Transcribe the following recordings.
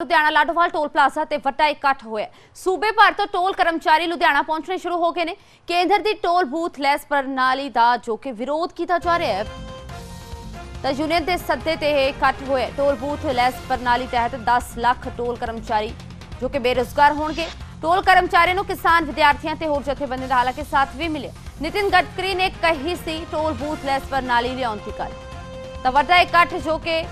Ludhiana Ladowal toll plaza ਤੇ ਵੱਡਾ ਇਕੱਠ ਹੋਇਆ ਸੂਬੇ ਭਰ ਤੋਂ ਟੋਲ ਕਰਮਚਾਰੀ ਲੁਧਿਆਣਾ ਪਹੁੰਚਣੇ ਸ਼ੁਰੂ ਹੋ ਗਏ ਨੇ। ਕੇਂਦਰ ਦੀ ਟੋਲ ਬੂਥ ਲੈਸ ਪ੍ਰਣਾਲੀ ਦਾ ਜੋ ਕਿ ਵਿਰੋਧ ਕੀਤਾ ਜਾ ਰਿਹਾ ਹੈ, ਤਾਂ ਯੂਨੀਅਨ ਦੇ ਸੱਦੇ ਤੇ ਇਹ ਇਕੱਠ ਹੋਇਆ ਟੋਲ ਬੂਥ ਲੈਸ ਪ੍ਰਣਾਲੀ ਤਹਿਤ 10 ਲੱਖ ਟੋਲ ਕਰਮਚਾਰੀ, ਜੋ ਕਿ ਬੇਰੁਜ਼ਗਾਰ ਹੋਣਗੇ। ਟੋਲ ਕਰਮਚਾਰੀਆਂ ਨੂੰ ਕਿਸਾਨ ਵਿਦਿਆਰਥੀਆਂ ਤੇ ਹੋਰ ਜਥੇਬੰਦੀਆਂ ਦਾ ਹਾਲਾਂਕਿ ਸਾਥ ਵੀ ਮਿਲਿਆ। ਨਿਤਿਨ ਗਡਕਰੀ ਨੇ ਕਹੀ ਸੀ, ਟੋਲ ਬੂਥ ਲੈਸ ਪ੍ਰਣਾਲੀ ਲਿਆਉਣ ਦੀ ਗੱਲ। ਤਾਂ ਵੱਡਾ ਇਕੱਠ ਜੋ ਕਿ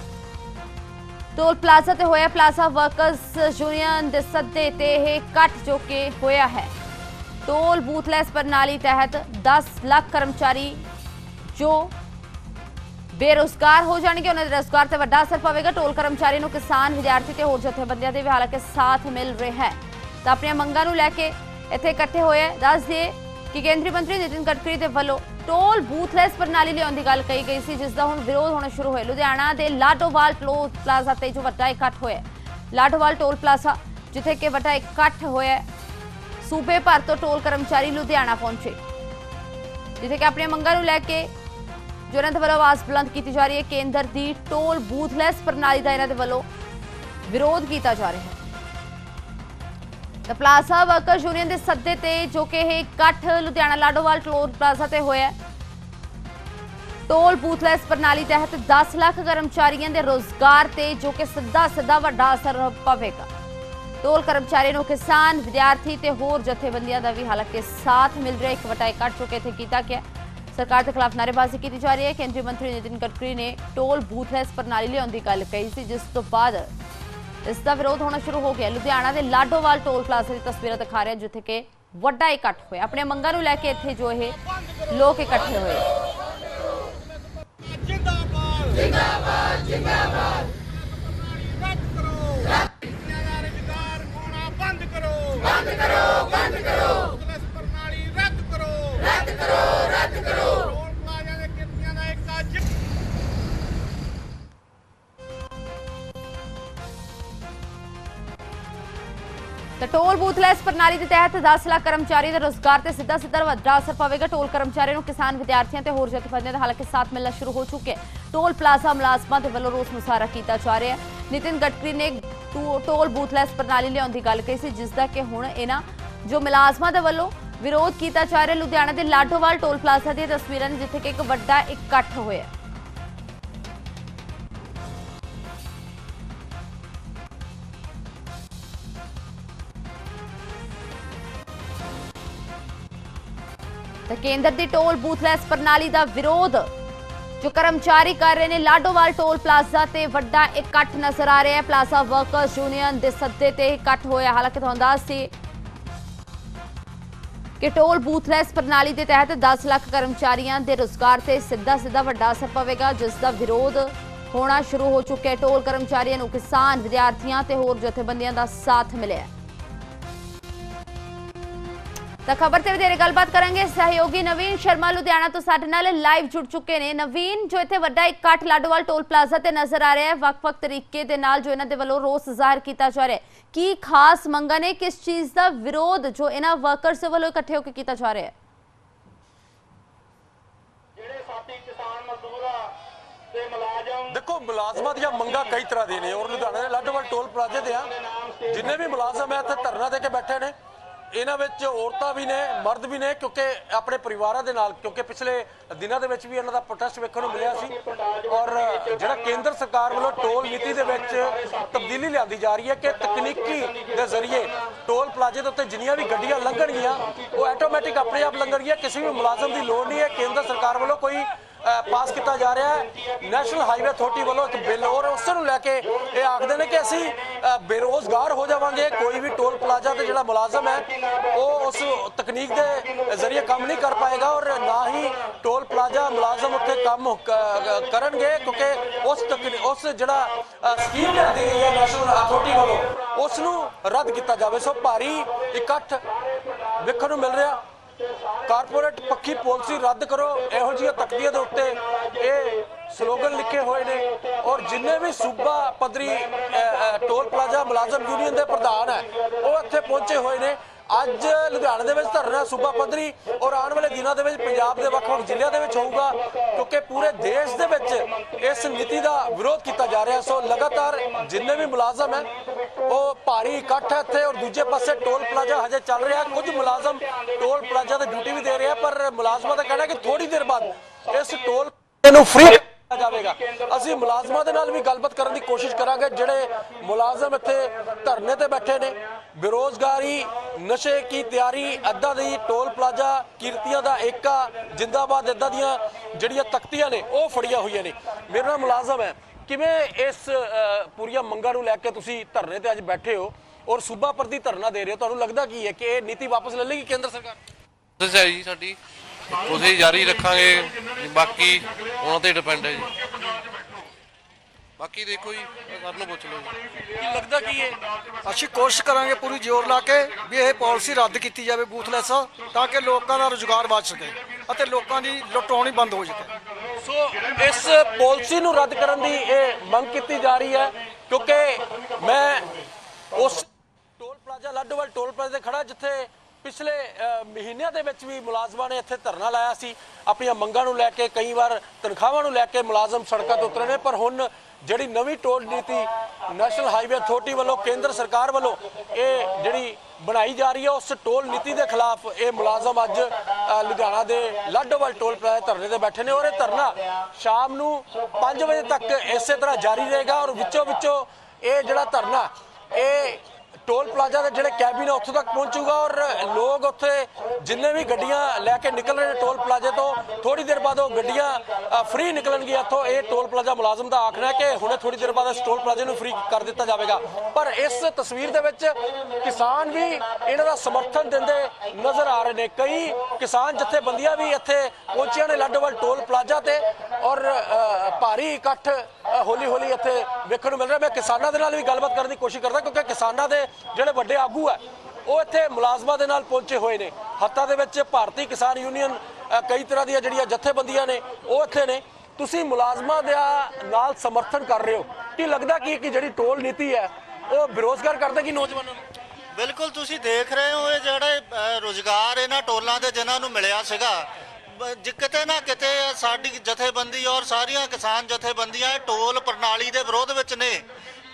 ਟੋਲ ਪਲਾਜ਼ਾ ਤੇ ਹੋਇਆ ਪਲਾਜ਼ਾ ਵਰਕਰਸ ਯੂਨੀਅਨ ਦੇ ਸੱਦੇ ਤੇ ਇਹ ਇਕੱਠ ਜੋ ਕਿ ਹੋਇਆ ਹੈ। ਟੋਲ ਬੂਥਲੈਸ ਪ੍ਰਣਾਲੀ ਤਹਿਤ 10 ਲੱਖ ਕਰਮਚਾਰੀ ਜੋ ਬੇਰੁਜ਼ਗਾਰ ਹੋ ਜਾਣਗੇ, ਉਹਨਾਂ ਦੇ ਰੁਜ਼ਗਾਰ ਤੇ ਵੱਡਾ ਅਸਰ ਪਵੇਗਾ। ਟੋਲ ਕਰਮਚਾਰੀ ਨੂੰ ਕਿਸਾਨ, ਵਿਦਿਆਰਥੀ ਤੇ ਹੋਰ ਜਥੇਬੰਦੀਆਂ ਦੇ ਵੀ ਹਾਲਾਂਕਿ ਸਾਥ ਮਿਲ ਰਿਹਾ ਹੈ। ਤਾਂ ਆਪਣੀਆਂ ਮੰਗਾਂ ਨੂੰ ਲੈ ਕੇ ਇੱਥੇ ਇਕੱਠੇ ਹੋਏ ਹੈ। ਦੱਸ ਦਈਏ ਕਿ ਕੇਂਦਰੀ ਮੰਤਰੀ ਨਿਤਿਨ ਗਡਕਰੀ ਦੇ ਵੱਲੋਂ ਟੋਲ ਬੂਥਲੈਸ ਪ੍ਰਣਾਲੀ ਲਿਆਉਣ ਦੀ ਗੱਲ ਕਹੀ ਗਈ ਸੀ, ਜਿਸ ਦਾ ਹੁਣ ਵਿਰੋਧ ਹੋਣਾ ਸ਼ੁਰੂ ਹੋਇਆ। ਲੁਧਿਆਣਾ ਦੇ ਲਾਡੋਵਾਲ ਟੋਲ ਪਲਾਜ਼ਾ ਤੇ ਜੋ ਵੱਡਾ ਇਕੱਠ ਹੋਇਆ ਹੈ। ਟੋਲ ਪਲਾਜ਼ਾ, ਜਿੱਥੇ ਕਿ ਵੱਡਾ ਇਕੱਠ ਹੋਇਆ ਸੂਬੇ ਭਰ ਤੋਂ ਟੋਲ ਕਰਮਚਾਰੀ ਲੁਧਿਆਣਾ ਪਹੁੰਚੇ। ਜਿੱਥੇ ਕਿ ਆਪਣੀਆਂ ਮੰਗਾਂ ਨੂੰ ਲੈ ਕੇ ਜੋ ਇਹਨਾਂ ਦੇ ਵੱਲੋਂ ਆਵਾਜ਼ ਬੁਲੰਦ ਕੀਤੀ ਜਾ ਰਹੀ ਹੈ। ਕੇਂਦਰ ਦੀ ਟੋਲ ਬੂਥਲੈਸ ਪ੍ਰਣਾਲੀ ਦਾ ਇਹਨਾਂ ਦੇ ਵੱਲੋਂ ਵਿਰੋਧ ਕੀਤਾ ਜਾ ਰਿਹਾ ਹੈ। ਤਾਂ ਪਲਾਜ਼ਾ ਵਰਕਰ ਯੂਨੀਅਨ ਦੇ ਸੱਦੇ ਤੇ ਜੋ ਕਿ ਇਹ ਇਕੱਠ ਲੁਧਿਆਣਾ ਲਾਡੋਵਾਲ ਟੋਲ ਪਲਾਜ਼ਾ ਤੇ ਹੋਇਆ ਟੋਲ ਬੂਥਲੈਸ ਪ੍ਰਣਾਲੀ ਤਹਿਤ 10 ਲੱਖ ਕਰਮਚਾਰੀਆਂ ਦੇ ਰੋਜ਼ਗਾਰ ਤੇ ਜੋ ਕਿ ਸਿੱਧਾ ਸਿੱਧਾ ਵੱਡਾ ਅਸਰ ਪਵੇਗਾ। ਟੋਲ ਕਰਮਚਾਰੀਆਂ ਨੂੰ ਕਿਸਾਨ, ਵਿਦਿਆਰਥੀ ਤੇ ਹੋਰ ਜਥੇਬੰਦੀਆਂ ਦਾ ਵੀ ਹਾਲਾਂਕਿ ਸਾਥ ਮਿਲ ਰਿਹਾ, ਇੱਕ ਵੱਡਾ ਇਕੱਠ ਜੋ ਕਿ ਇੱਥੇ ਕੀਤਾ ਗਿਆ। ਸਰਕਾਰ ਦੇ ਖਿਲਾਫ ਨਾਅਰੇਬਾਜ਼ੀ ਕੀਤੀ ਜਾ ਰਹੀ ਹੈ। ਕੇਂਦਰੀ ਮੰਤਰੀ ਨਿਤਿਨ ਗਡਕਰੀ ਨੇ ਟੋਲ ਬੂਥਲੈਸ ਪ੍ਰਣਾਲੀ ਲਿਆਉਣ ਦੀ ਗੱਲ ਕਹੀ ਸੀ, ਜਿਸ ਤੋਂ ਬਾਅਦ ਇਸ ਦਾ ਵਿਰੋਧ ਹੋਣਾ ਸ਼ੁਰੂ ਹੋ ਗਿਆ। ਲੁਧਿਆਣਾ ਦੇ ਲਾਡੋਵਾਲ ਟੋਲ ਪਲਾਜ਼ਾ ਦੀ ਤਸਵੀਰਾਂ ਦਿਖਾ ਰਿਹਾ, ਜਿੱਥੇ ਕਿ ਵੱਡਾ ਇਕੱਠ ਹੋਇਆ। ਆਪਣੇ ਮੰਗਾਂ ਨੂੰ ਲੈ ਕੇ ਇੱਥੇ ਜੋ ਇਹ ਲੋਕ ਇਕੱਠੇ ਹੋਏ। ਜਿੰਦਾਬਾਦ ਜਿੰਦਾਬਾਦ ਜਿੰਦਾਬਾਦ। ਤਾਂ ਟੋਲ ਬੂਥਲੈਸ ਪ੍ਰਣਾਲੀ ਦੇ ਤਹਿਤ 10 ਲੱਖ ਕਰਮਚਾਰੀ ਦਾ ਰੋਜ਼ਗਾਰ ਤੇ ਸਿੱਧਾ ਸਿੱਧਾ ਵੱਡਾ ਅਸਰ ਪਵੇਗਾ। ਟੋਲ ਕਰਮਚਾਰੀਆਂ ਨੂੰ ਕਿਸਾਨ ਵਿਦਿਆਰਥੀਆਂ ਤੇ ਹੋਰ ਜਥੇਬੰਦੀਆਂ ਦਾ ਹਾਲਾਂਕਿ ਸਾਥ ਮਿਲਣਾ ਸ਼ੁਰੂ ਹੋ ਚੁੱਕਿਆ ਟੋਲ ਪਲਾਜ਼ਾ ਮੁਲਾਜ਼ਮਾਂ ਦੇ ਵੱਲੋਂ ਰੋਸ ਮੁਜ਼ਾਹਰਾ ਕੀਤਾ ਜਾ ਰਿਹਾ ਹੈ। ਨਿਤਿਨ ਗਡਕਰੀ ਨੇ ਟੋ- ਟੋਲ ਬੂਥਲੈਸ ਪ੍ਰਣਾਲੀ ਲਿਆਉਣ ਦੀ ਗੱਲ ਕਹੀ ਸੀ ਜਿਸ ਦਾ ਕਿ ਹੁਣ ਇਹਨਾਂ ਜੋ ਮੁਲਾਜ਼ਮਾਂ ਦੇ ਵੱਲੋਂ ਵਿਰੋਧ ਕੀਤਾ ਜਾ ਰਿਹਾ, ਲੁਧਿਆਣਾ ਦੇ ਲਾਡੋਵਾਲ ਟੋਲ ਪਲਾਜ਼ਾ ਦੀਆਂ ਤਸਵੀਰਾਂ ਨੇ, ਜਿੱਥੇ ਕਿ ਇੱਕ ਵੱਡਾ ਇਕੱਠ ਹੋਇਆ ਤਾਂ ਕੇਂਦਰ ਦੀ ਟੋਲ ਬੂਥਲੈਸ ਪ੍ਰਣਾਲੀ ਦਾ ਵਿਰੋਧ। ਜੋ ਕਰਮਚਾਰੀ ਕਰ ਰਹੇ ਨੇ, ਲਾਡੋਵਾਲ ਟੋਲ ਪਲਾਜ਼ਾ ਤੇ ਵੱਡਾ ਇਕੱਠ ਨਜ਼ਰ ਆ ਰਿਹਾ ਹੈ। ਪਲਾਜ਼ਾ ਵਰਕਰਸ ਯੂਨੀਅਨ ਦੇ ਸੱਦੇ ਤੇ ਇਕੱਠ ਹੋਇਆ। ਹਾਲਾਂਕਿ ਤੁਹਾਨੂੰ ਦੱਸ ਸੀ ਕਿ ਟੋਲ ਬੂਥਲੈਸ ਪ੍ਰਣਾਲੀ ਦੇ ਤਹਿਤ 10 ਲੱਖ ਕਰਮਚਾਰੀਆਂ ਦੇ ਰੁਜ਼ਗਾਰ ਤੇ ਸਿੱਧਾ ਸਿੱਧਾ ਵੱਡਾ ਅਸਰ ਪਵੇਗਾ, ਜਿਸ ਦਾ ਵਿਰੋਧ ਹੋਣਾ ਸ਼ੁਰੂ ਹੋ ਚੁੱਕਿਆ ਟੋਲ ਕਰਮਚਾਰੀਆਂ ਨੂੰ ਕਿਸਾਨ ਵਿਦਿਆਰਥੀਆਂ ਤੇ ਹੋਰ ਜਥੇਬੰਦੀਆਂ ਦਾ ਸਾਥ ਮਿਲਿਆ ਤਾਂ ਖਬਰ ਤੇ ਵਧੇਰੇ ਗੱਲਬਾਤ ਕਰਾਂਗੇ। ਸਹਿਯੋਗੀ ਨਵੀਨ ਸ਼ਰਮਾ ਲੁਧਿਆਣਾ ਤੋਂ ਸਾਡੇ ਨਾਲ ਲਾਈਵ ਜੁੜ ਚੁੱਕੇ ਨੇ। ਨਵੀਨ ਜੋ ਇੱਥੇ ਵੱਡਾ ਇਕੱਠ ਲਾਡੋਵਾਲ ਟੋਲ ਪਲਾਜ਼ਾ ਤੇ ਨਜ਼ਰ ਆ ਰਿਹਾ ਹੈ ਵੱਖ-ਵੱਖ ਤਰੀਕੇ ਦੇ ਨਾਲ ਜੋ ਇਹਨਾਂ ਦੇ ਵੱਲੋਂ ਰੋਸ ਜ਼ਾਹਰ ਕੀਤਾ ਜਾ ਰਿਹਾ ਹੈ। ਕੀ ਖਾਸ ਮੰਗਾਂ ਨੇ ਕਿਸ ਚੀਜ਼ ਦਾ ਵਿਰੋਧ ਜੋ ਇਹਨਾਂ ਵਰਕਰਸ ਦੇ ਵੱਲੋਂ ਇਕੱਠੇ ਹੋ ਕੇ ਕੀਤਾ ਜਾ ਰਿਹਾ ਹੈ? ਜਿਹੜੇ ਸਾਥੀ ਕਿਸਾਨ ਮਜ਼ਦੂਰ ਆ ਤੇ ਮੁਲਾਜ਼ਮ ਦੇਖੋ ਮੁਲਾਜ਼ਮਾਂ ਦੀਆਂ ਮੰਗਾਂ ਕਈ ਤਰ੍ਹਾਂ ਦੀਆਂ ਨੇ। ਔਰ ਲੁਧਿਆਣਾ ਦੇ ਲਾਡੋਵਾਲ ਟੋਲ ਪਲਾਜ਼ੇ ਤੇ ਆ ਜਿੰਨੇ ਵੀ ਮੁਲਾਜ਼ਮ ਹੈ ਇੱਥੇ ਧਰਨਾ ਦੇ ਕੇ ਬੈਠੇ ਨੇ। ਇਹਨਾਂ ਵਿੱਚ ਔਰਤਾਂ ਵੀ ਨੇ, ਮਰਦ ਵੀ ਨੇ, ਕਿਉਂਕਿ ਆਪਣੇ ਪਰਿਵਾਰਾਂ ਦੇ ਨਾਲ, ਕਿਉਂਕਿ ਪਿਛਲੇ ਦਿਨਾਂ ਦੇ ਵਿੱਚ ਵੀ ਇਹਨਾਂ ਦਾ ਪ੍ਰੋਟੈਸਟ ਵੇਖਣ ਨੂੰ ਮਿਲਿਆ ਸੀ। ਔਰ ਜਿਹੜਾ ਕੇਂਦਰ ਸਰਕਾਰ ਵੱਲੋਂ ਟੋਲ ਨੀਤੀ ਦੇ ਵਿੱਚ ਤਬਦੀਲੀ ਲਿਆਂਦੀ ਜਾ ਰਹੀ ਹੈ ਕਿ ਤਕਨੀਕੀ ਦੇ ਜ਼ਰੀਏ ਟੋਲ ਪਲਾਜ਼ੇ ਦੇ ਉੱਤੇ ਜਿੰਨੀਆਂ ਵੀ ਗੱਡੀਆਂ ਲੰਘਣਗੀਆਂ, ਉਹ ਆਟੋਮੈਟਿਕ ਆਪਣੇ ਆਪ ਲੰਘਣਗੀਆਂ, ਕਿਸੇ ਵੀ ਮੁਲਾਜ਼ਮ ਦੀ ਲੋੜ ਨਹੀਂ ਹੈ। ਕੇਂਦਰ ਸਰਕਾਰ ਵੱਲੋਂ ਕੋਈ ਪਾਸ ਕੀਤਾ ਜਾ ਰਿਹਾ ਹੈ। ਨੈਸ਼ਨਲ ਹਾਈਵੇ ਅਥਾਰਟੀ ਵੱਲੋਂ ਇੱਕ ਬਿੱਲ ਔਰ ਉਸ ਨੂੰ ਲੈ ਕੇ ਇਹ ਆਖਦੇ ਨੇ ਕਿ ਅਸੀਂ ਅ, ਬੇਰੋਜ਼ਗਾਰ ਹੋ ਜਾਵਾਂਗੇ। ਕੋਈ ਵੀ ਟੋਲ ਪਲਾਜ਼ਾ ਤੇ ਜਿਹੜਾ ਮੁਲਾਜ਼ਮ ਹੈ ਉਹ ਉਸ ਤਕਨੀਕ ਦੇ ਜ਼ਰੀਏ ਕੰਮ ਨਹੀਂ ਕਰ ਪਾਏਗਾ ਔਰ ਨਾ ਹੀ ਟੋਲ ਪਲਾਜ਼ਾ ਮੁਲਾਜ਼ਮ ਉੱਥੇ ਕੰਮ ਕਰਨਗੇ ਕਿਉਂਕਿ ਉਸ ਤਕਨੀ- ਉਸ ਜਿਹੜਾ ਸਕੀਮ ਲਿਆਂਦੀ ਗਈ ਹੈ ਨੈਸ਼ਨਲ ਅਥਾਰਟੀ ਵੱਲੋਂ ਉਸ ਨੂੰ ਰੱਦ ਕੀਤਾ ਜਾਵੇ। ਸੋ ਭਾਰੀ ਇਕੱਠ ਵੇਖਣ ਨੂੰ ਮਿਲ ਰਿਹਾ। ਕਾਰਪੋਰੇਟ ਪੱਖੀ ਪਾਲਿਸੀ ਰੱਦ ਕਰੋ। ਇਹੋ ਜਿਹੀਆਂ ਤਕਦੀਆਂ ਦੇ ਉੱਤੇ ਇਹ ਸਲੋਗਨ ਲਿਖੇ ਹੋਏ ਨੇ। ਔਰ ਜਿੰਨੇ ਵੀ ਸੂਬਾ ਪੱਧਰੀ ਅ, ਟੋਲ ਪਲਾਜ਼ਾ ਮੁਲਾਜ਼ਮ ਯੂਨੀਅਨ ਦੇ ਪ੍ਰਧਾਨ ਹੈ ਉਹ ਇੱਥੇ ਪਹੁੰਚੇ ਹੋਏ ਨੇ। ਅੱਜ ਲੁਧਿਆਣੇ ਦੇ ਵਿੱਚ ਧਰਨਾ ਸੂਬਾ ਪੱਧਰੀ ਔਰ ਆਉਣ ਵਾਲੇ ਦਿਨਾਂ ਦੇ ਵਿੱਚ ਪੰਜਾਬ ਦੇ ਵੱਖ-ਵੱਖ ਜ਼ਿਲ੍ਹਿਆਂ ਦੇ ਵਿੱਚ ਹੋਊਗਾ, ਕਿਉਂਕਿ ਪੂਰੇ ਦੇਸ਼ ਦੇ ਵਿੱਚ ਇਸ ਨੀਤੀ ਦਾ ਵਿਰੋਧ ਕੀਤਾ ਜਾ ਰਿਹਾ। ਸੋ ਲਗਾਤਾਰ ਜਿੰਨੇ ਵੀ ਮੁਲਾਜ਼ਮ ਹੈ, ਉਹ ਭਾਰੀ ਇਕੱਠ ਹੈ ਇੱਥੇ ਔਰ ਦੂਜੇ ਪਾਸੇ ਟੋਲ ਪਲਾਜ਼ਾ ਹਜੇ ਚੱਲ ਰਿਹਾ। ਕੁਝ ਮੁਲਾਜ਼ਮ ਟੋਲ ਪਲਾਜ਼ਾ ਤੇ ਡਿਊਟੀ ਵੀ ਦੇ ਰਹੇ ਆ, ਪਰ ਮੁਲਾਜ਼ਮਾਂ ਦਾ ਕਹਿਣਾ ਕਿ ਥੋੜੀ ਦੇਰ ਬਾਅਦ ਇਸ ਟੋਲ ਨੂੰ ਫ੍ਰੀ ਜਾਵੇਗਾ। ਅਸੀਂ ਮੁਲਾਜ਼ਮਾਂ ਦੇ ਨਾਲ ਵੀ ਗੱਲਬਾਤ ਕਰਨ ਦੀ ਕੋਸ਼ਿਸ਼ ਕਰਾਂਗੇ। ਜਿਹੜੇ ਮੁਲਾਜ਼ਮ ਇੱਥੇ ਧਰਨੇ ਤੇ ਬੈਠੇ ਨੇ, ਬੇਰੋਜ਼ਗਾਰੀ, ਨਸ਼ੇ ਕੀ ਤਿਆਰੀ, ਅੱਧਾ ਦੀ ਟੋਲ ਪਲਾਜ਼ਾ ਕੀਰਤੀਆਂ ਦਾ ਏਕਾ, ਜਿੰਦਾਬਾਦ ਅੱਧਾ ਦੀਆਂ ਜਿਹੜੀਆਂ ਤਖਤੀਆਂ ਨੇ, ਉਹ ਫੜੀਆਂ ਹੋਈਆਂ ਨੇ। ਮੇਰੇ ਨਾਲ ਮੁਲਾਜ਼ਮ ਹੈ। ਕਿਵੇਂ ਇਸ ਪੂਰੀਆਂ ਮੰਗਾਂ ਨੂੰ ਲੈ ਕੇ ਤੁਸੀਂ ਧਰਨੇ ਤੇ ਅੱਜ ਬੈਠੇ ਹੋ ਔਰ ਸੂਬਾ ਪ੍ਰਤੀ ਧਰਨਾ ਦੇ ਰਹੇ ਹੋ? ਤੁਹਾਨੂੰ ਲੱਗਦਾ ਕੀ ਹੈ ਕਿ ਇਹ ਨੀਤੀ ਵਾਪਸ ਲੈ ਲੇਗੀ ਕੇਂਦਰ ਸਰਕਾਰ? ਕੋਸ਼ਿਸ਼ ਜੀ ਸਾਡੀ। ਉਸੇ ਜਾਰੀ ਰੱਖਾਂਗੇ ਬਾਕੀ ਉਹਨਾਂ ਤੇ ਡਿਪੈਂਡ ਹੈ ਜੀ। ਬਾਕੀ ਦੇਖੋ ਜੀ ਸਰ ਨੂੰ ਪੁੱਛ ਲਓ ਜੀ। ਕੀ ਲੱਗਦਾ ਕੀ ਹੈ? ਅਸੀਂ ਕੋਸ਼ਿਸ਼ ਕਰਾਂਗੇ ਪੂਰੀ ਜ਼ੋਰ ਲਾ ਕੇ ਵੀ ਇਹ ਪਾਲਿਸੀ ਰੱਦ ਕੀਤੀ ਜਾਵੇ ਬੂਥਲੈਸ ਤਾਂ ਕਿ ਲੋਕਾਂ ਦਾ ਰੁਜ਼ਗਾਰ ਬਚ ਸਕੇ ਅਤੇ ਲੋਕਾਂ ਦੀ ਲੁੱਟਾਉਣੀ ਬੰਦ ਹੋ ਸਕੇ ਸੋ ਇਸ ਪਾਲਿਸੀ ਨੂੰ ਰੱਦ ਕਰਨ ਦੀ ਇਹ ਮੰਗ ਕੀਤੀ ਜਾ ਰਹੀ ਹੈ ਕਿਉਂਕਿ ਮੈਂ ਉਸ toll plaza Ladowal toll plaza ਤੇ ਖੜਾ ਜਿੱਥੇ ਪਿਛਲੇ ਮਹੀਨਿਆਂ ਦੇ ਵਿੱਚ ਵੀ ਮੁਲਾਜ਼ਮਾਂ ਨੇ ਇੱਥੇ ਧਰਨਾ ਲਾਇਆ ਸੀ। ਆਪਣੀਆਂ ਮੰਗਾਂ ਨੂੰ ਲੈ ਕੇ ਕਈ ਵਾਰ ਤਨਖਾਹਾਂ ਨੂੰ ਲੈ ਕੇ ਮੁਲਾਜ਼ਮ ਸੜਕਾਂ ਤੇ ਉਤਰੇ ਨੇ, ਪਰ ਹੁਣ ਜਿਹੜੀ ਨਵੀਂ ਟੋਲ ਨੀਤੀ, ਨੈਸ਼ਨਲ ਹਾਈਵੇ ਅਥਾਰਟੀ ਵੱਲੋਂ, ਕੇਂਦਰ ਸਰਕਾਰ ਵੱਲੋਂ ਇਹ ਜਿਹੜੀ ਬਣਾਈ ਜਾ ਰਹੀ ਹੈ, ਉਸ ਟੋਲ ਨੀਤੀ ਦੇ ਖਿਲਾਫ ਇਹ ਮੁਲਾਜ਼ਮ ਅੱਜ ਲੁਧਿਆਣਾ ਦੇ ਲਾਡੋਵਾਲ ਟੋਲ ਪਲਾਜ਼ਾ ਧਰਨੇ ਤੇ ਬੈਠੇ ਨੇ। ਔਰ ਇਹ ਧਰਨਾ ਸ਼ਾਮ ਨੂੰ 5 ਵਜੇ ਤੱਕ ਇਸੇ ਤਰ੍ਹਾਂ ਜਾਰੀ ਰਹੇਗਾ ਔਰ ਵਿੱਚੋਂ ਵਿੱਚੋਂ ਇਹ ਜਿਹੜਾ ਧਰਨਾ, ਇਹ ਟੋਲ ਪਲਾਜ਼ਾ ਦੇ ਜਿਹੜੇ ਕੈਬਿਨ ਆ, ਉੱਥੋਂ ਤੱਕ ਪਹੁੰਚੂਗਾ ਔਰ ਲੋਕ ਉੱਥੇ ਜਿੰਨੇ ਵੀ ਗੱਡੀਆਂ ਲੈ ਕੇ ਨਿਕਲ ਰਹੇ ਨੇ ਟੋਲ ਪਲਾਜ਼ੇ ਤੋਂ ਥੋੜੀ ਦੇਰ ਬਾਅਦ ਉਹ ਗੱਡੀਆਂ ਫ੍ਰੀ ਨਿਕਲਣਗੀਆਂ ਇੱਥੋਂ। ਇਹ ਟੋਲ ਪਲਾਜ਼ਾ ਮੁਲਾਜ਼ਮ ਦਾ ਆਖਣਾ ਹੈ ਕਿ ਹੁਣੇ ਥੋੜੀ ਦੇਰ ਬਾਅਦ ਇਸ ਟੋਲ ਪਲਾਜ਼ੇ ਨੂੰ ਫ੍ਰੀ ਕਰ ਦਿੱਤਾ ਜਾਵੇਗਾ। ਪਰ ਇਸ ਤਸਵੀਰ ਦੇ ਵਿੱਚ ਕਿਸਾਨ ਵੀ ਇਹਨਾਂ ਦਾ ਸਮਰਥਨ ਦਿੰਦੇ ਨਜ਼ਰ ਆ ਰਹੇ ਨੇ। ਕਈ ਕਿਸਾਨ ਜਥੇਬੰਦੀਆਂ ਵੀ ਇੱਥੇ ਪਹੁੰਚੀਆਂ ਨੇ ਲਾਡੋਵਾਲ ਟੋਲ ਪਲਾਜ਼ਾ ਤੇ ਔਰ ਭਾਰੀ ਇਕੱਠ ਹੌਲੀ ਹੌਲੀ ਇੱਥੇ ਵੇਖਣ ਨੂੰ ਮਿਲ ਰਿਹਾ। ਮੈਂ ਕਿਸਾਨਾਂ ਦੇ ਨਾਲ ਵੀ ਗੱਲਬਾਤ ਕਰਨ ਦੀ ਕੋਸ਼ਿਸ਼ ਕਰਦਾ ਕਿਉਂਕਿ ਕਿਸਾਨਾਂ ਦੇ ਜਿਹੜੇ ਵੱਡੇ ਆਗੂ ਹੈ ਉਹ ਇੱਥੇ ਮੁਲਾਜ਼ਮਾਂ ਦੇ ਨਾਲ ਪਹੁੰਚੇ ਹੋਏ ਨੇ। ਹੱਤਾਂ ਦੇ ਵਿੱਚ ਭਾਰਤੀ ਕਿਸਾਨ ਯੂਨੀਅਨ ਕਈ ਤਰ੍ਹਾਂ ਦੀਆਂ ਜਿਹੜੀਆਂ ਜਥੇਬੰਦੀਆਂ ਨੇ ਉਹ ਇੱਥੇ ਨੇ। ਤੁਸੀਂ ਮੁਲਾਜ਼ਮਾਂ ਦੇ ਨਾਲ ਸਮਰਥਨ ਕਰ ਰਹੇ ਹੋ। ਕੀ ਲੱਗਦਾ ਕੀ ਕਿ ਜਿਹੜੀ ਟੋਲ ਨੀਤੀ ਹੈ ਉਹ ਬੇਰੋਜ਼ਗਾਰ ਕਰ ਕਿ ਨੌਜਵਾਨਾਂ ਨੂੰ? ਬਿਲਕੁਲ ਤੁਸੀਂ ਦੇਖ ਰਹੇ ਹੋ ਇਹ ਜਿਹੜੇ ਅ, ਰੁਜ਼ਗਾਰ ਇਹਨਾਂ ਟੋਲਾਂ ਦੇ ਜਿਨ੍ਹਾਂ ਨੂੰ ਮਿਲਿਆ ਸੀਗਾ ਜ- ਕਿਤੇ ਨਾ ਕਿਤੇ ਸਾਡੀ ਜਥੇਬੰਦੀ ਔਰ ਸਾਰੀਆਂ ਕਿਸਾਨ ਜਥੇਬੰਦੀਆਂ ਇਹ ਟੋਲ ਪ੍ਰਣਾਲੀ ਦੇ ਵਿਰੋਧ ਵਿੱਚ ਨੇ।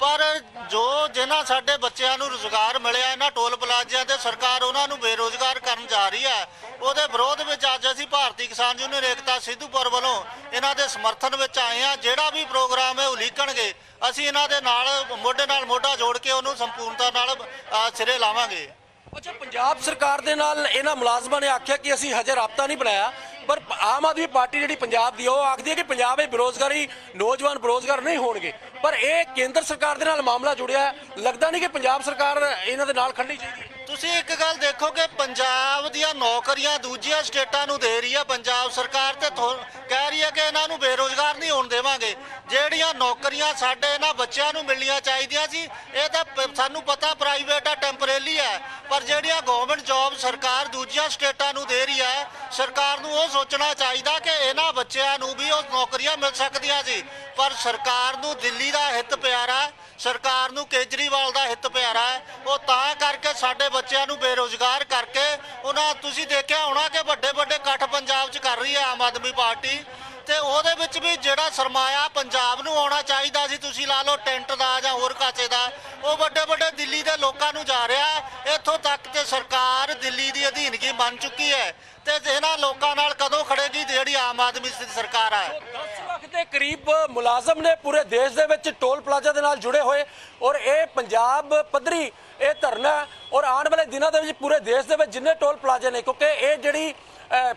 ਪਰ ਜੋ ਜਿਨ੍ਹਾਂ ਸਾਡੇ ਬੱਚਿਆਂ ਨੂੰ ਰੁਜ਼ਗਾਰ ਮਿਲਿਆ ਇਹਨਾਂ ਟੋਲ ਪਲਾਜ਼ਿਆਂ ਤੇ ਸਰਕਾਰ ਉਹਨਾਂ ਨੂੰ ਬੇਰੋਜ਼ਗਾਰ ਕਰਨ ਜਾ ਰਹੀ ਹੈ ਉਹਦੇ ਵਿਰੋਧ ਵਿੱਚ ਅੱਜ ਅਸੀਂ ਭਾਰਤੀ ਕਿਸਾਨ ਯੂਨੀਅਨ ਏਕਤਾ ਸਿੱਧੂਪੁਰ ਵੱਲੋਂ ਇਹਨਾਂ ਦੇ ਸਮਰਥਨ ਵਿੱਚ ਆਏ ਹਾਂ। ਜਿਹੜਾ ਵੀ ਪ੍ਰੋਗਰਾਮ ਹੈ ਉਲੀਕਣਗੇ। ਅਸੀਂ ਇਹਨਾਂ ਦੇ ਨਾਲ ਮੋਢੇ ਨਾਲ ਮੋਢਾ ਜੋੜ ਕੇ ਉਹਨੂੰ ਸੰਪੂਰਨਤਾ ਨਾਲ ਅ, ਸਿਰੇ ਲਾਵਾਂਗੇ। ਅੱਛਾ ਪੰਜਾਬ ਸਰਕਾਰ ਦੇ ਨਾਲ ਇਹਨਾਂ ਮੁਲਾਜ਼ਮਾਂ ਨੇ ਆਖਿਆ ਕਿ ਅਸੀਂ ਹਜੇ ਰਾਬਤਾ ਨਹੀਂ ਬਣਾਇਆ। ਪਰ ਆਮ ਆਦਮੀ ਪਾਰਟੀ ਜਿਹੜੀ ਪੰਜਾਬ ਦੀ ਆ, ਉਹ ਆਖਦੀ ਹੈ ਕਿ ਪੰਜਾਬ ਵਿੱਚ ਬੇਰੋਜ਼ਗਾਰੀ ਨੌਜਵਾਨ ਬੇਰੋਜ਼ਗਾਰ ਨਹੀਂ ਹੋਣਗੇ। ਪਰ ਇਹ ਕੇਂਦਰ ਸਰਕਾਰ ਦੇ ਨਾਲ ਮਾਮਲਾ ਜੁੜਿਆ ਲੱਗਦਾ ਨਹੀਂ ਕਿ ਪੰਜਾਬ ਸਰਕਾਰ ਇਹਨਾਂ ਦੇ ਨਾਲ ਖੜਨੀ ਚਾਹੀਦੀ। ਤੁਸੀਂ ਇੱਕ ਗੱਲ ਦੇਖੋ ਕਿ ਪੰਜਾਬ ਦੀਆਂ ਨੌਕਰੀਆਂ ਦੂਜੀਆਂ ਸਟੇਟਾਂ ਨੂੰ ਦੇ ਰਹੀ ਹੈ ਪੰਜਾਬ ਸਰਕਾਰ ਤੇ ਥੋ- ਕਹਿ ਰਹੀ ਹੈ ਕਿ ਇਹਨਾਂ ਨੂੰ ਬੇਰੋਜ਼ਗਾਰ ਨਹੀਂ ਹੋਣ ਦੇਵਾਂਗੇ। ਜਿਹੜੀਆਂ ਨੌਕਰੀਆਂ ਸਾਡੇ ਇਹਨਾਂ ਬੱਚਿਆਂ ਨੂੰ ਮਿਲਣੀਆਂ ਚਾਹੀਦੀਆਂ ਸੀ, ਇਹ ਤਾਂ ਸਾਨੂੰ ਪਤਾ ਪ੍ਰਾਈਵੇਟ ਆ, ਟੈਂਪਰੇਰੀ ਹੈ ਪਰ ਜਿਹੜੀਆਂ ਗਵਰਨਮੈਂਟ ਜੌਬ ਸਰਕਾਰ ਦੂਜੀਆਂ ਸਟੇਟਾਂ ਨੂੰ ਦੇ ਰਹੀ ਹੈ ਸਰਕਾਰ ਨੂੰ ਉਹ ਸੋਚਣਾ ਚਾਹੀਦਾ ਕਿ ਇਹਨਾਂ ਬੱਚਿਆਂ ਨੂੰ ਵੀ ਉਹ ਨੌਕਰੀਆਂ ਮਿਲ ਸਕਦੀਆਂ ਸੀ। ਪਰ ਸਰਕਾਰ ਨੂੰ ਦਿੱਲੀ ਦਾ ਹਿੱਤ ਪਿਆਰਾ ਸਰਕਾਰ ਨੂੰ ਕੇਜਰੀਵਾਲ ਦਾ ਹਿੱਤ ਪਿਆਰਾ ਹੈ। ਉਹ ਤਾਂ ਕਰਕੇ ਸਾਡੇ ਬੱਚਿਆਂ ਨੂੰ ਬੇਰੋਜ਼ਗਾਰ ਕਰਕੇ ਉਹਨਾਂ ਤੁਸੀਂ ਦੇਖਿਆ ਹੋਣਾ ਕਿ ਵੱਡੇ ਵੱਡੇ ਇਕੱਠ ਪੰਜਾਬ 'ਚ ਕਰ ਰਹੀ ਹੈ ਆਮ ਆਦਮੀ ਪਾਰਟੀ। ਤੇ ਉਹਦੇ ਵਿੱਚ ਵੀ ਜਿਹੜਾ ਸਰਮਾਇਆ ਪੰਜਾਬ ਨੂੰ ਆਉਣਾ ਚਾਹੀਦਾ ਸੀ, ਤੁਸੀਂ ਲਾ ਲਓ ਟੈਂਟ ਦਾ ਜਾਂ ਹੋਰ ਕਾਸੇ ਦਾ ਉਹ ਵੱਡੇ ਵੱਡੇ ਦਿੱਲੀ ਦੇ ਲੋਕਾਂ ਨੂੰ ਜਾ ਰਿਹਾ ਹੈ। ਇੱਥੋਂ ਤੱਕ ਕਿ ਸਰਕਾਰ ਦਿੱਲੀ ਦੀ ਅਧੀਨਗੀ ਬਣ ਚੁੱਕੀ ਹੈ ਤੇ ਇਹਨਾਂ ਲੋਕਾਂ ਨਾਲ ਕਦੋਂ ਖੜੇਗੀ ਜਿਹੜੀ ਆਮ ਆਦਮੀ ਦੀ ਸਰਕਾਰ ਹੈ 10 ਲੱਖ ਦੇ ਕਰੀਬ ਮੁਲਾਜ਼ਮ ਨੇ ਪੂਰੇ ਦੇਸ਼ ਦੇ ਵਿੱਚ ਟੋਲ ਪਲਾਜ਼ਾ ਦੇ ਨਾਲ ਜੁੜੇ ਹੋਏ ਔਰ ਇਹ ਪੰਜਾਬ ਪੱਧਰੀ ਇਹ ਧਰਨਾ ਔਰ ਆਉਣ ਵਾਲੇ ਦਿਨਾਂ ਦੇ ਵਿੱਚ ਪੂਰੇ ਦੇਸ਼ ਦੇ ਵਿੱਚ ਜਿੰਨੇ ਟੋਲ ਪਲਾਜ਼ੇ ਨੇ, ਕਿਉਂਕਿ ਇਹ ਜਿਹੜੀ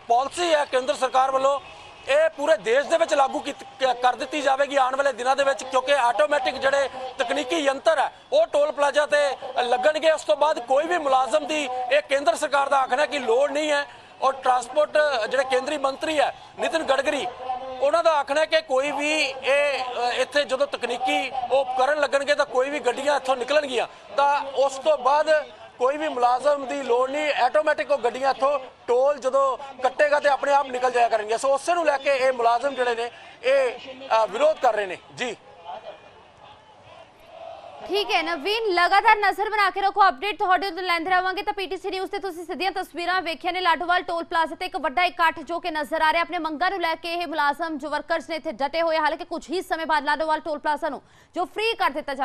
ਪਾਲਿਸੀ ਹੈ ਕੇਂਦਰ ਸਰਕਾਰ ਵੱਲੋਂ ਇਹ ਪੂਰੇ ਦੇਸ਼ ਦੇ ਵਿੱਚ ਲਾਗੂ ਕੀਤ- ਕ- ਕਰ ਦਿੱਤੀ ਜਾਵੇਗੀ ਆਉਣ ਵਾਲੇ ਦਿਨਾਂ ਦੇ ਵਿੱਚ, ਕਿਉਂਕਿ ਆਟੋਮੈਟਿਕ ਜਿਹੜੇ ਤਕਨੀਕੀ ਯੰਤਰ ਹੈ, ਉਹ ਟੋਲ ਪਲਾਜ਼ਾ ਤੇ ਲੱਗਣਗੇ। ਉਸ ਤੋਂ ਬਾਅਦ ਕੋਈ ਵੀ ਮੁਲਾਜ਼ਮ ਦੀ ਇਹ ਕੇਂਦਰ ਸਰਕਾਰ ਦਾ ਆਖਣਾ ਕਿ ਲੋੜ ਨਹੀਂ ਹੈ। ਔਰ ਟਰਾਂਸਪੋਰਟ ਜਿਹੜੇ ਕੇਂਦਰੀ ਮੰਤਰੀ ਹੈ, ਨਿਤਿਨ ਗਡਕਰੀ, ਉਹਨਾਂ ਦਾ ਆਖਣਾ ਹੈ ਕਿ ਕੋਈ ਵੀ ਇਹ ਇੱਥੇ ਜਦੋਂ ਤਕਨੀਕੀ ਉਹ ਉਪਕਰਨ ਲੱਗਣਗੇ ਤਾਂ ਕੋਈ ਵੀ ਗੱਡੀਆਂ ਇੱਥੋਂ ਨਿਕਲਣਗੀਆਂ। ਤਾਂ ਉਸ ਤੋਂ ਬਾਅਦ ਕੋਈ ਵੀ ਮੁਲਾਜ਼ਮ ਦੀ ਲੋੜ ਨਹੀਂ ਆਟੋਮੈਟਿਕ ਉਹ ਗੱਡੀਆਂ ਇੱਥੋਂ ਟੋਲ ਜਦੋਂ ਕੱਟੇਗਾ ਤੇ ਆਪਣੇ ਆਪ ਨਿਕਲ ਜਾਇਆ ਕਰਨਗੀਆਂ ਸੋ ਉਸੇ ਨੂੰ ਲੈ ਕੇ ਇਹ ਮੁਲਾਜ਼ਮ ਜਿਹੜੇ ਨੇ, ਇਹ ਵਿਰੋਧ ਕਰ ਰਹੇ ਨੇ। ਜੀ। ਠੀਕ ਹੈ ਨਵੀਨ, ਲਗਾਤਾਰ ਨਜ਼ਰ ਬਣਾ ਕੇ ਰੱਖੋ ਅਪਡੇਟ ਤੁਹਾਡੇ ਤੋਂ ਲੈਂਦੇ ਰਵਾਂਗੇ ਤਾਂ ਪੀਟੀਸੀ ਨਿਊਜ਼ ਤੇ ਤੁਸੀਂ ਸਿੱਧੀਆਂ ਤਸਵੀਰਾਂ ਵੇਖੀਆਂ ਨੇ। ਲਾਡੋਵਾਲ ਟੋਲ ਪਲਾਜ਼ਾ ਤੇ ਇੱਕ ਵੱਡਾ ਇਕੱਠ ਜੋ ਕਿ ਨਜ਼ਰ ਆ ਰਿਹਾ। ਆਪਣੇ ਮੰਗਾਂ ਨੂੰ ਲੈ ਕੇ ਇਹ ਮੁਲਾਜ਼ਮ, ਜੋ ਵਰਕਰਸ ਨੇ ਇੱਥੇ ਡਟੇ ਹੋਏ ਹਾਲਾਂਕਿ ਕੁਝ ਹੀ ਸਮੇਂ ਬਾਅਦ ਲਾਡੋਵਾਲ ਟੋਲ ਪਲਾਜ਼ਾ ਨੂੰ ਜੋ ਫ੍ਰੀ ਕਰ ਦਿੱਤਾ ਜਾਵੇ